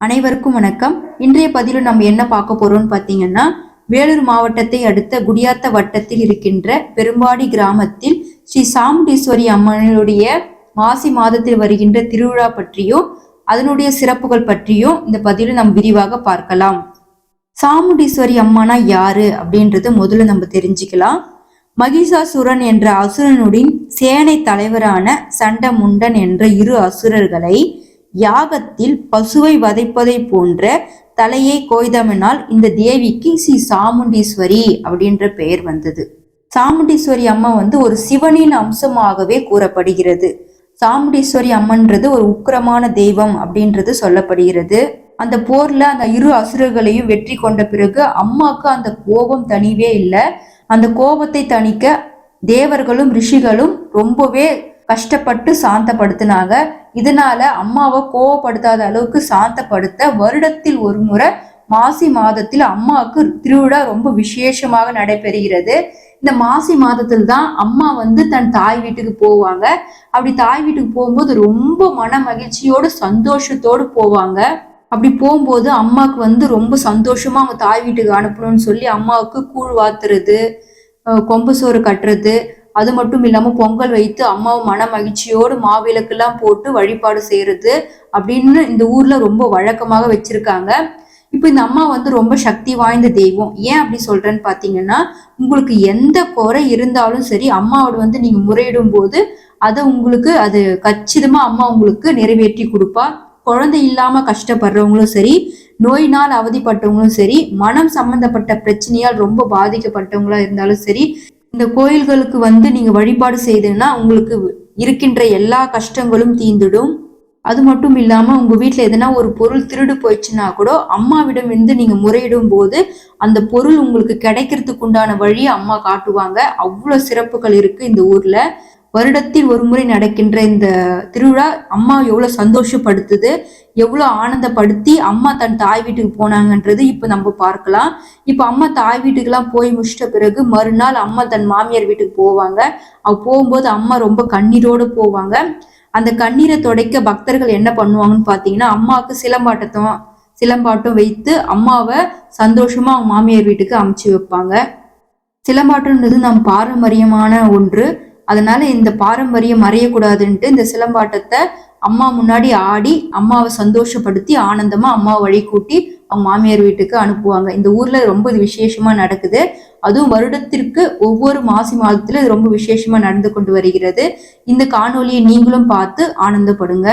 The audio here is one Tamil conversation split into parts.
அனைவருக்கும் வணக்கம். இன்றைய பதிவில் நம்ம என்ன பார்க்க போறோம்னு பார்த்தீங்கன்னா வேலூர் மாவட்டத்தை அடுத்த குடியாத்த வட்டத்தில் இருக்கின்ற பெரும்பாடி கிராமத்தில் ஸ்ரீ சாமுண்டீஸ்வரி அம்மனுடைய மாசி மாதத்தில் வருகின்ற திருவிழா பற்றியும் அதனுடைய சிறப்புகள் பற்றியும் இந்த பதிவில் நம்ம விரிவாக பார்க்கலாம். சாமுண்டீஸ்வரி அம்மானா யாரு அப்படின்றது முதல்ல நம்ம தெரிஞ்சுக்கலாம். மகிஷாசுரன் என்ற அசுரனுடன் சேனை தலைவரான சண்டமுண்டன் என்ற இரு அசுரர்களை யாகத்தில் பசுவை வதைப்பதை போன்ற தலையை கோய்தமினால் இந்த தேவிக்கு ஸ்ரீ சாமுண்டீஸ்வரி அப்படின்ற பெயர் வந்தது. சாமுண்டீஸ்வரி அம்மா வந்து ஒரு சிவனின் அம்சமாகவே கூறப்படுகிறது. சாமுண்டீஸ்வரி அம்மன்றது ஒரு உக்கிரமான தெய்வம் அப்படின்றது சொல்லப்படுகிறது. அந்த போர்ல அந்த இரு அசுரர்களையும் வெற்றி கொண்ட பிறகு அம்மாவுக்கு அந்த கோபம் தனிவே இல்லை. அந்த கோபத்தை தணிக்க தேவர்களும் ரிஷிகளும் ரொம்பவே கஷ்டப்பட்டு சாந்தப்படுத்தினாங்க. இதனால அம்மாவை கோவப்படுத்தாத அளவுக்கு சாந்தப்படுத்த வருடத்தில் ஒரு முறை மாசி மாதத்தில் அம்மாவுக்கு திருவிழா ரொம்ப விசேஷமாக நடைபெறுகிறது. இந்த மாசி மாதத்தில் தான் அம்மா வந்து தன் தாய் வீட்டுக்கு போவாங்க. அப்படி தாய் வீட்டுக்கு போகும்போது ரொம்ப மன மகிழ்ச்சியோடு சந்தோஷத்தோடு போவாங்க. அப்படி போகும்போது அம்மாவுக்கு வந்து ரொம்ப சந்தோஷமா அவங்க தாய் வீட்டுக்கு அனுப்பணும்னு சொல்லி அம்மாவுக்கு கூழ் வாத்துறது கொம்பு சோறு கட்டுறது அது மட்டும் இல்லாமல் பொங்கல் வைத்து அம்மாவை மன மகிழ்ச்சியோடு மாவிளக்கெல்லாம் போட்டு வழிபாடு செய்யறது அப்படின்னு இந்த ஊர்ல ரொம்ப வழக்கமாக வச்சிருக்காங்க. இப்போ இந்த அம்மா வந்து ரொம்ப சக்தி வாய்ந்த தெய்வம். ஏன் அப்படி சொல்றேன்னு பாத்தீங்கன்னா உங்களுக்கு எந்த குறை இருந்தாலும் சரி அம்மாவோட வந்து நீங்க முறையிடும் போது அதை உங்களுக்கு அது கச்சிதமா அம்மா உங்களுக்கு நிறைவேற்றி கொடுப்பா. குழந்தை இல்லாம கஷ்டப்படுறவங்களும் சரி நோயினால் அவதிப்பட்டவங்களும் சரி மனம் சம்பந்தப்பட்ட பிரச்சனையால் ரொம்ப பாதிக்கப்பட்டவங்களா இருந்தாலும் சரி இந்த கோயில்களுக்கு வந்து நீங்க வழிபாடு செய்தீங்கன்னா உங்களுக்கு இருக்கின்ற எல்லா கஷ்டங்களும் தீந்துடும் அது மட்டும் இல்லாம உங்க வீட்டுல எதனா ஒரு பொருள் திருடு போயிடுச்சுன்னா கூட அம்மாவிடம் இருந்து நீங்க முறையிடும் போது அந்த பொருள் உங்களுக்கு கிடைக்கிறதுக்கு உண்டான வழியை அம்மா காட்டுவாங்க. அவ்வளவு சிறப்புகள் இருக்கு இந்த ஊர்ல. வருடத்தில் ஒரு முறை நடக்கின்ற இந்த திருவிழா அம்மா எவ்வளவு சந்தோஷப்படுத்துது எவ்வளோ ஆனந்தப்படுத்தி அம்மா தன் தாய் வீட்டுக்கு போனாங்கன்றது இப்போ நம்ம பார்க்கலாம். இப்போ அம்மா தாய் வீட்டுக்கெல்லாம் போய் முடிச்சிட்ட பிறகு மறுநாள் அம்மா தன் மாமியார் வீட்டுக்கு போவாங்க. அவ போகும்போது அம்மா ரொம்ப கண்ணீரோடு போவாங்க. அந்த கண்ணீரை துடைக்க பக்தர்கள் என்ன பண்ணுவாங்கன்னு பார்த்தீங்கன்னா அம்மாவுக்கு சிலம்பாட்டத்தும் சிலம்பாட்டம் வைத்து அம்மாவை சந்தோஷமா அவங்க மாமியார் வீட்டுக்கு அமுச்சு வைப்பாங்க. சிலம்பாட்டம்ன்றது நம் பாரம்பரியமான ஒன்று. அதனால இந்த பாரம்பரியம் மறையக்கூடாதுன்ட்டு இந்த சிலம்பாட்டத்தை அம்மா முன்னாடி ஆடி அம்மாவை சந்தோஷப்படுத்தி ஆனந்தமா அம்மாவை வழி கூட்டி அவங்க மாமியார் வீட்டுக்கு அனுப்புவாங்க. இந்த ஊர்ல ரொம்ப இது விசேஷமா நடக்குது. அதுவும் வருடத்திற்கு ஒவ்வொரு மாசி மாதத்துல இது ரொம்ப விசேஷமா நடந்து கொண்டு வருகிறது. இந்த காணொலியை நீங்களும் பார்த்து ஆனந்தப்படுங்க.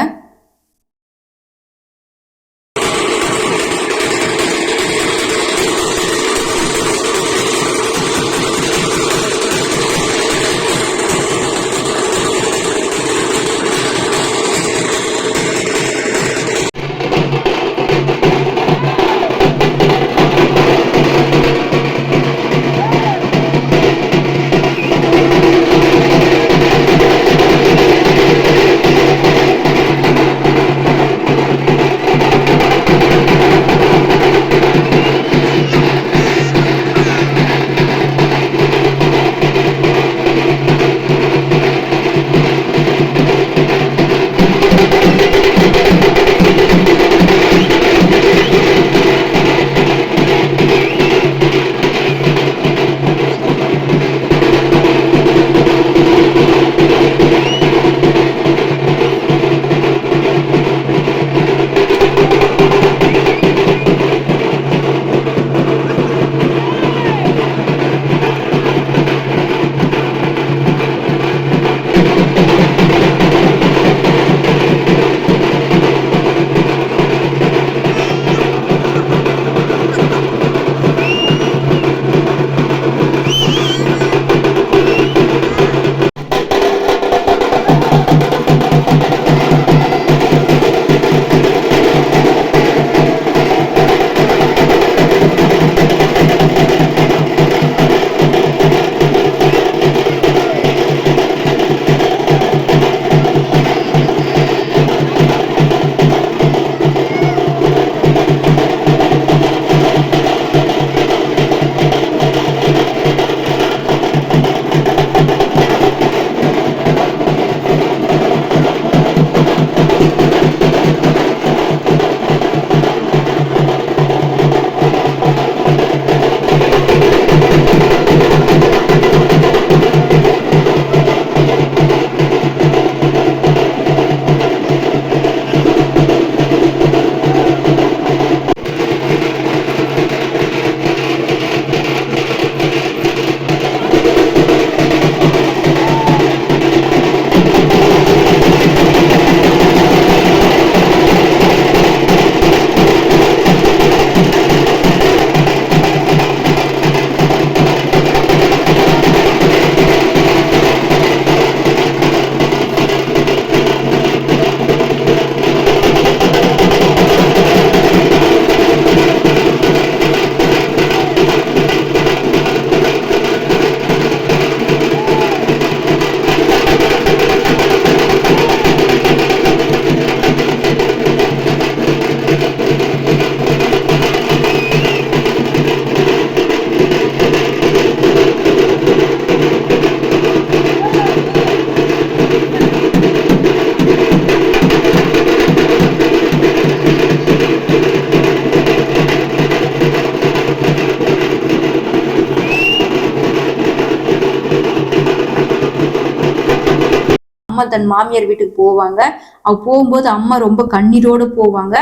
அம்மா தன் மாமியார் வீட்டுக்கு போவாங்க. அவங்க போகும்போது அம்மா ரொம்ப கண்ணீரோடு போவாங்க.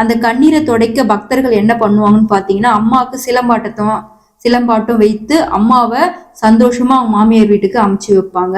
அந்த கண்ணீரை துடைக்க பக்தர்கள் என்ன பண்ணுவாங்கன்னு பார்த்தீங்கன்னா அம்மாவுக்கு சிலம்பாட்டத்தும் சிலம்பாட்டம் வைத்து அம்மாவை சந்தோஷமா அவங்க மாமியார் வீட்டுக்கு அமுச்சு வைப்பாங்க.